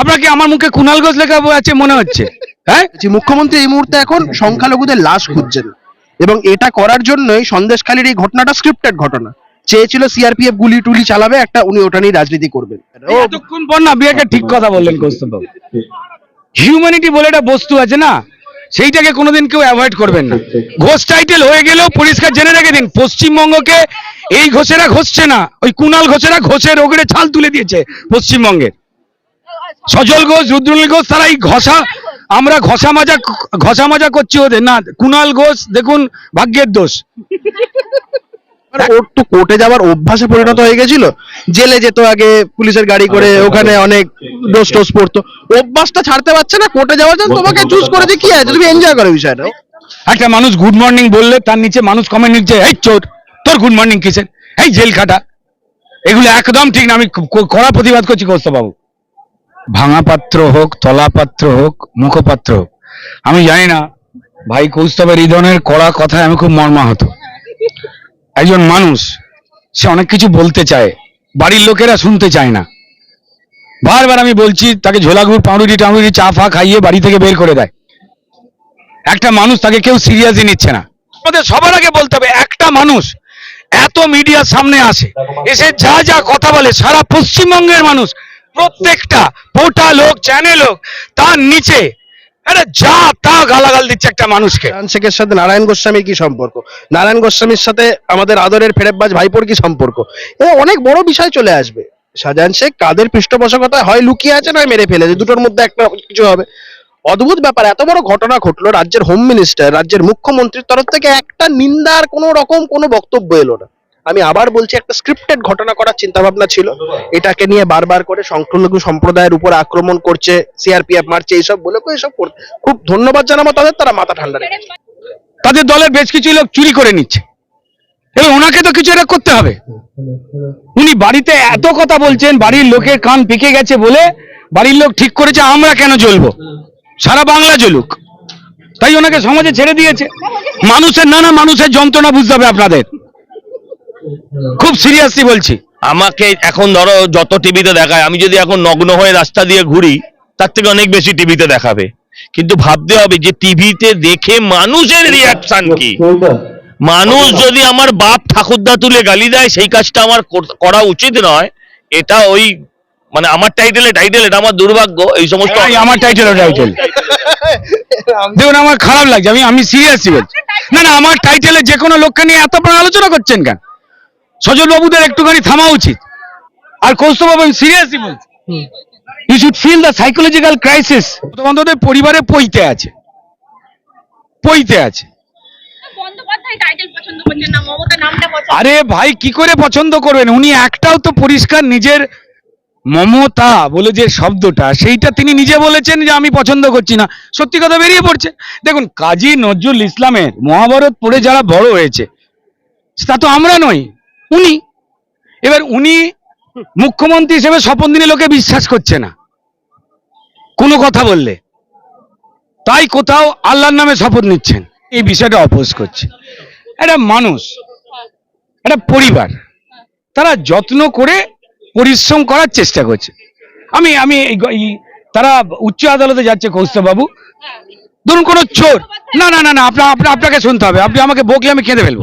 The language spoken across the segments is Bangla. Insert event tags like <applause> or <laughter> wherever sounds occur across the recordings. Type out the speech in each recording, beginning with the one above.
আপনাকে আমার মুখে কুনাল ঘোষ লেখা আছে মনে হচ্ছে হ্যাঁ? যে মুখ্যমন্ত্রী এই মুহূর্তে এখন সংখ্যালঘুদের লাশ খুঁজছেন এবং এটা করার জন্যই সন্দেশখালীর এই ঘটনাটা স্ক্রিপ্টেড ঘটনা। চেয়েছিল সিআরপিএফ গুলি টুলি চালাবে একটা উনি ওটা নিয়ে রাজনীতি করবেন। এতক্ষণ পর না বিয়েকে ঠিক কথা বললেন কৌস্তববাবু। হিউম্যানিটি বলে একটা বস্তু আছে না সেইটাকে কোনোদিন কেউ অ্যাভয়েড করবেন না। ঘোষ টাইটেল হয়ে গেলেও পরিষ্কার জেনে রেখে দিন পশ্চিমবঙ্গকে এই ঘোষেরা ঘষছে না ওই কুণাল ঘোষেরা ঘোষের ওগরে ছাল তুলে দিয়েছে পশ্চিমবঙ্গে সজল ঘোষ রুদ্রনীল ঘোষ তারা এই ঘষা আমরা ঘষা মাজা ঘষা মাজা করছি ওদের। না কুণাল ঘোষ দেখুন ভাগ্যের দোষ। ওর তো কোর্টে যাওয়ার অভ্যাসে পরিণত হয়ে গেছিল। জেলে যেত আগে পুলিশের গাড়ি করে ওখানে অনেক ডোজ টোজ পড়তো। অভ্যাসটা ছাড়তে পারছে না কোর্টে যাওয়ার জন্য তোমাকে চুজ করেছে। কি আছে? তুমি এনজয় করো বিষয়টা। একটা মানুষ গুড মর্নিং বললে তার নিচে মানুষ কমেন্ট নিচ্ছে এই চোর তোর গুড মর্নিং কিসের? এই জেল খাটা। এগুলো একদম ঠিক না আমি কড়া প্রতিবাদ করছি বাবু। ভাঙা পাত্র হোক তলা পাত্র হোক, মুখপাত্র হোক, আমি জানি না, ভাই কৌস্তবের এই ধরনের কড়া কথায় আমি খুব মর্মাহত। একজন মানুষ, সে অনেক কিছু বলতে চায়, বাড়ির লোকেরা শুনতে চায় না। বারবার আমি বলছি, তাকে ঝোলাগুড় পাউরুটি টাউরুটি চা ফা খাইয়ে বাড়ি থেকে বের করে দেয়। একটা মানুষ তাকে কেউ সিরিয়াসলি নিচ্ছে না। আমাদের সবার আগে বলতে হবে, একটা মানুষ এত মিডিয়ার সামনে আসে, এসে যা যা কথা বলে, সারা পশ্চিমবঙ্গের মানুষ প্রত্যেকটা পোর্টাল হোক চ্যানেল হোক, তার নিচে যা তা গালাগাল দিচ্ছে একটা মানুষকে। শেখের সাথে নারায়ণ গোস্বামীর কি সম্পর্ক? নারায়ণ গোস্বামীর সাথে আমাদের আদরের ফেরেববাজ ভাইপোর কি সম্পর্ক? এ অনেক বড় বিষয় চলে আসবে। শাহজাহান শেখ কাদের পৃষ্ঠপোষকতায় হয়, লুকিয়ে আছে নয়, মেরে ফেলেছে। দুটোর মধ্যে একটা কিছু হবে। অদ্ভুত ব্যাপার, এত বড় ঘটনা ঘটলো রাজ্যের হোম মিনিস্টার রাজ্যের মুখ্যমন্ত্রীর তরফ থেকে একটা নিন্দার কোনো রকম কোনো বক্তব্য এলো না। আমি আবার বলছি একটা স্ক্রিপ্টেড ঘটনা করার চিন্তা ভাবনা ছিল এটাকে নিয়ে বারবার করে সংখ্যালঘু সম্প্রদায়ের উপর আক্রমণ করছে সিআরপিএফ মারছে এইসব বলে করতে খুব ধন্যবাদ জানাব তাদের তারা মাথা ঠান্ডা রেখেছে। তাদের দলের বেশ কিছু লোক চুরি করে নিচ্ছে। এবার ওনাকে তো কিছু এটা করতে হবে। উনি বাড়িতে এত কথা বলছেন বাড়ির লোকের কান পেকে গেছে বলে বাড়ির লোক ঠিক করেছে আমরা কেন জ্বলবো? সারা বাংলা জ্বলুক। তাই ওনাকে সমাজে ছেড়ে দিয়েছে। মানুষের না না মানুষের যন্ত্রণা বুঝতে হবে আপনাদের। খুব সিরিয়াসলি বলছি। আমাকে এখন ধরো যত টিভিতে দেখায় আমি যদি এখন নগ্ন হয়ে রাস্তা দিয়ে ঘুরি তার থেকে অনেক বেশি টিভিতে দেখাবে। কিন্তু ভাবতে হবে যে টিভিতে দেখে মানুষের রিয়াকশন কি? মানুষ যদি আমার বাপ ঠাকুরদা তুলে গালি দেয় সেই কাজটা আমার করা উচিত নয়। এটা ওই মানে আমার টাইটেলে টাইটেল এটা আমার দুর্ভাগ্য। এই সমস্ত এই আমার টাইটেল টাইটেল <laughs> দেখুন আমার খারাপ লাগছে আমি আমি সিরিয়াসলি বলছি। না না আমার টাইটেলে যে কোনো লোককে নিয়ে এত আপনারা আলোচনা করছেন কেন? সজল বাবুদের একটুখানি থামা উচিত। আর কৌস্তবাবু আমি সিরিয়াসলি বলছি। You should feel the psychological crisis বন্ধুদের পরিবারে পইতে আছে। পইতে আছে। আরে ভাই কি করে পছন্দ করবেন? উনি একটাও তো পরিষ্কার নিজের মমতা বলে যে শব্দটা সেইটা তিনি নিজে বলেছেন যে আমি পছন্দ করছি না। সত্যি কথা বেরিয়ে পড়ছে। দেখুন কাজী নজরুল ইসলামের মহাভারত পড়ে যারা বড় হয়েছে তা তো আমরা নই। উনি, এবার উনি মুখ্যমন্ত্রী হিসেবে স্বপন দিনে লোকে বিশ্বাস করছে না। কোনো কথা বললে। তাই কোথাও আল্লাহর নামে শপথ নিচ্ছেন। এই বিষয়টা অপোজ করছে। একটা মানুষ, একটা পরিবার, তারা যত্ন করে পরিশ্রম করার চেষ্টা করছে। আমি আমি তারা উচ্চ আদালতে যাচ্ছে বাবু ধরুন কোনো চোর। না না না না আপনাকে শুনতে হবে। আপনি আমাকে বকলে আমি কেঁদে ফেলব।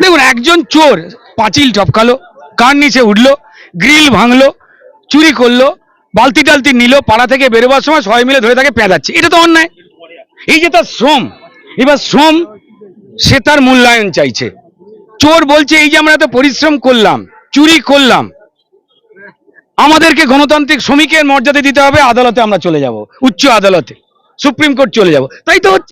দেখুন, একজন চোর পাঁচিল টপকালো কার নিচে উঠল, গ্রিল ভাঙলো, চুরি করল, বালতি টালতি নিল, পাড়া থেকে বেরোবার সময় সবাই মিলে ধরে তাকে পেঁদাচ্ছে। এটা তো অন্যায়। এই যে তার শ্রম, এবার শ্রম, সে তার মূল্যায়ন চাইছে। চোর বলছে, এই যে আমরা এত পরিশ্রম করলাম, চুরি করলাম, আমাদেরকে গণতান্ত্রিক শ্রমিকের মর্যাদা দিতে হবে, আদালতে আমরা চলে যাব, উচ্চ আদালতে, সুপ্রিম কোর্ট চলে যাব। তাই তো হচ্ছে।